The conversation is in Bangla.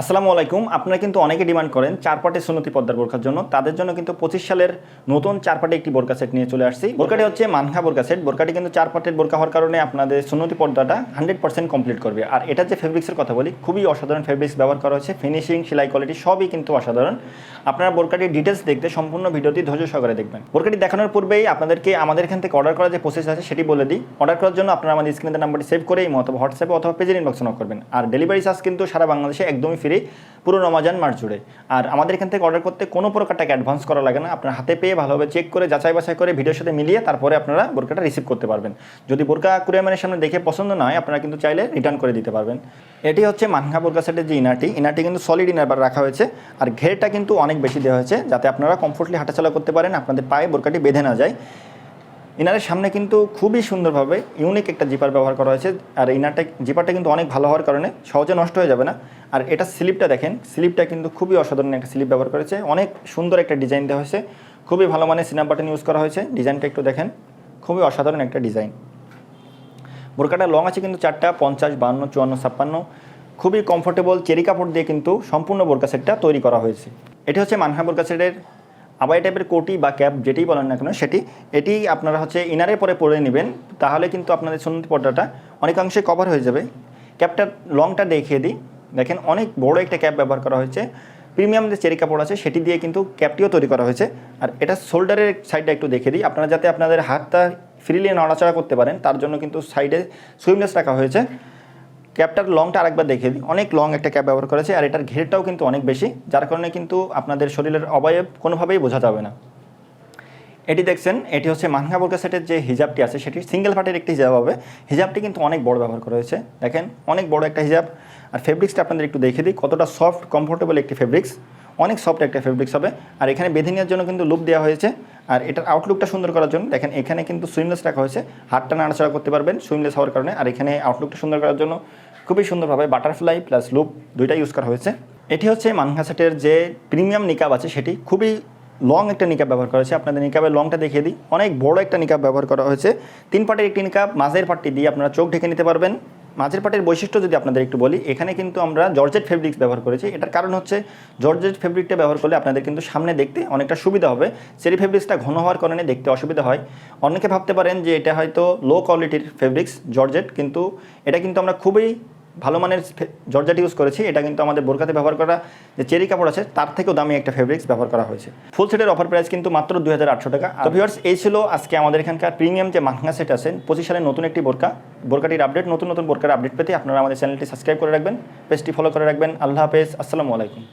আসসালামু আলাইকুম। আপনারা কিন্তু অনেকে ডিমান্ড করেন চার পাটে সুনতি পদ্মার বোরকার জন্য। তাদের জন্য কিন্তু পঁচিশ সালের নতুন চার পাটে একটি বোরকা সেট নিয়ে চলে আসছি। বোরকাটি হচ্ছে মানহা বোরকা সেট। বোরকাটি কিন্তু চার পাটের বোরকা হওয়ার কারণে আপনাদের সুনতি পর্দাটা হান্ড্রেড পার্সেন্ট কমপ্লিট করবে। আর এটা যে ফেব্রিক্সের কথা বলি, খুবই অসাধারণ ফেব্রিক্স ব্যবহার করা হয়েছে। ফিনিশিং সেলাই কোয়ালিটি সবই কিন্তু অসাধারণ। আপনারা বোরকাটির ডিটেলস দেখতে সম্পূর্ণ ভিডিওটি ধৈর্য সহকারে দেখবেন। বোরকাটি দেখানোর পূর্বেই আপনাদেরকে আমাদের এখান থেকে অর্ডার করার যে প্রসেস আছে সেটি বলে দিই। অর্ডার করার জন্য আপনারা আমাদের স্ক্রিনের নাম্বারটি সেভ করে অথবা হোয়াটসঅ্যাপে অথবা পেজের ইনবক্স করবেন। আর ডেলিভারি চার্জ কিন্তু সারা বাংলাদেশে একদমই ফ্রি পুরো রমাজান মাস জুড়ে। আর আমাদের এখান থেকে অর্ডার করতে কোনো প্রকার টাকা অ্যাডভান্স করা লাগে না। আপনার হাতে পেয়ে ভালোভাবে চেক করে, যাচাই বাছাই করে ভিডিওর সাথে মিলিয়ে তারপরে আপনারা বোরকাটা রিসিভ করতে পারবেন। যদি বোরকা কুরিয়ামের সামনে দেখে পছন্দ না হয়, আপনারা কিন্তু চাইলে রিটার্ন করে দিতে পারবেন। এটি হচ্ছে মানহা বোরকা সেটের যে ইনারটি ইনারটি কিন্তু সলিড ইনার রাখা হয়েছে। আর ঘেরটা কিন্তু অনেক বেশি দেওয়া হয়েছে, যাতে আপনারা কমফোর্টলি হাঁটাচলা করতে পারেন, আপনাদের পায়ে বোরকাটি বেঁধে না যায়। ইনারের সামনে কিন্তু খুবই সুন্দরভাবে ইউনিক একটা জিপার ব্যবহার করা হয়েছে, আর ইনারটা জিপারটা কিন্তু অনেক ভালো হওয়ার কারণে সহজে নষ্ট হয়ে যাবে না। আর এটা স্লিপটা দেখেন স্লিপটা কিন্তু খুবই অসাধারণ একটা স্লিপ ব্যবহার করেছে। অনেক সুন্দর একটা ডিজাইন দেওয়া হয়েছে, খুবই ভালো মানের সিনাম বাটন ইউজ করা হয়েছে। ডিজাইনটা একটু দেখেন, খুবই অসাধারণ একটা ডিজাইন বোরকাটা লং আছে কিন্তু চারটা, পঞ্চাশ, বান্ন, চুয়ান্ন, ছাপ্পান্ন। খুবই কমফোর্টেবল চেরি কাপড় দিয়ে কিন্তু সম্পূর্ণ বোরকা সেটটা তৈরি করা হয়েছে। এটি হচ্ছে মানহা বোরকা সেটের আবাই টাইপের কোটি বা ক্যাপ যেটি বলেন না কেন, সেটি, এটি আপনারা হচ্ছে ইনারের পরে পরে নেবেন, তাহলে কিন্তু আপনাদের সুন্নতি পর্দাটা অনেকাংশে কভার হয়ে যাবে। ক্যাপটার লংটা দেখিয়ে দিই। দেখেন অনেক বড় একটা ক্যাপ ব্যবহার করা হয়েছে। প্রিমিয়াম যে চেরি কাপড় আছে, সেটি দিয়ে কিন্তু ক্যাপটিও তৈরি করা হয়েছে। আর এটা শোল্ডারের সাইডটা একটু দেখে দিই। আপনারা যাতে আপনাদের হাতটা ফ্রিলি নড়াচড়া করতে পারেন, তার জন্য কিন্তু সাইডে সুইমলেস রাখা হয়েছে। ক্যাপটার লংটা আরেকবার দেখে দিই। অনেক লং একটা ক্যাপ ব্যবহার করেছে, আর এটার ঘেরটাও কিন্তু অনেক বেশি, যার কারণে কিন্তু আপনাদের শরীরের অবয়ব কোনোভাবেই বোঝা যাবে না। এটি দেখছেন, এটি হচ্ছে মানহা বোরকা সেটের যে হিজাবটি আছে, সেটি সিঙ্গেল ফাটের একটি হিজাব হবে। হিজাবটি কিন্তু অনেক বড় ব্যবহার করা হয়েছে। দেখেন, অনেক বড় একটা হিজাব। আর ফেব্রিক্সটা আপনাদের একটু দেখে দিই, কতটা সফট কমফোর্টেবল একটি ফেব্রিক্স অনেক সফট একটা ফেব্রিক্স হবে। আর এখানে বেঁধে নেওয়ার জন্য কিন্তু লুপ দেওয়া হয়েছে। আর এটার আউটলুকটা সুন্দর করার জন্য, দেখেন, এখানে কিন্তু সুইমলেস রাখা হয়েছে। হাতটা নাড়াচাড়া করতে পারবেন সুইমলেস হওয়ার কারণে। আর এখানে আউটলুকটা সুন্দর করার জন্য খুবই সুন্দরভাবে বাটারফ্লাই প্লাস লুপ দুইটা ইউজ করা হয়েছে। এটি হচ্ছে মানহা সেটের যে প্রিমিয়াম নিকাব আছে, সেটি খুবই লং একটা নিকাব ব্যবহার করা হয়েছে। আপনাদের নিকাবের লংটা দেখিয়ে দিই। অনেক বড় একটা নিকাব ব্যবহার করা হয়েছে। তিন পাটের একটি নিকাব মাঝের পাটটি দিয়ে আপনারা চোখ ঢেকে নিতে পারবেন। মাঝের পাটের বৈশিষ্ট্য যদি আপনাদের একটু বলি, এখানে কিন্তু আমরা জর্জেট ফেব্রিক্স ব্যবহার করেছি। এটার কারণ হচ্ছে জর্জেট ফেব্রিকটা ব্যবহার করলে আপনাদের কিন্তু সামনে দেখতে অনেকটা সুবিধা হবে। সেরি ফেব্রিক্সটা ঘন হওয়ার কারণে দেখতে অসুবিধা হয়। অনেকে ভাবতে পারেন যে এটা হয়তো লো কোয়ালিটির ফেব্রিক্স জর্জেট কিন্তু এটা কিন্তু আমরা খুবই ভালো মানের জর্জাট ইউজ করেছি। এটা কিন্তু আমাদের বোরকাতে ব্যবহার করা যে চেরি কাপড় আছে তার থেকেও দামি একটা ফেব্রিক্স ব্যবহার করা হয়েছে। ফুল সেটের অফার প্রাইস কিন্তু মাত্র দুই হাজার আটশো টাকা। তো ভিউয়ার্স এই ছিল আজকে আমাদের এখানকার প্রিমিয়াম যে মাখনা সেট আছে পঁচিশ সালে নতুন একটি বোরকা বোরকাটির আপডেট নতুন নতুন বোরকার আপডেট পেতে আপনারা আমাদের চ্যানেলটি সাবস্ক্রাইব করে রাখবেন পেজটি ফলো করে রাখবেন। আল্লাহ হাফেজ আসসালামু আলাইকুম।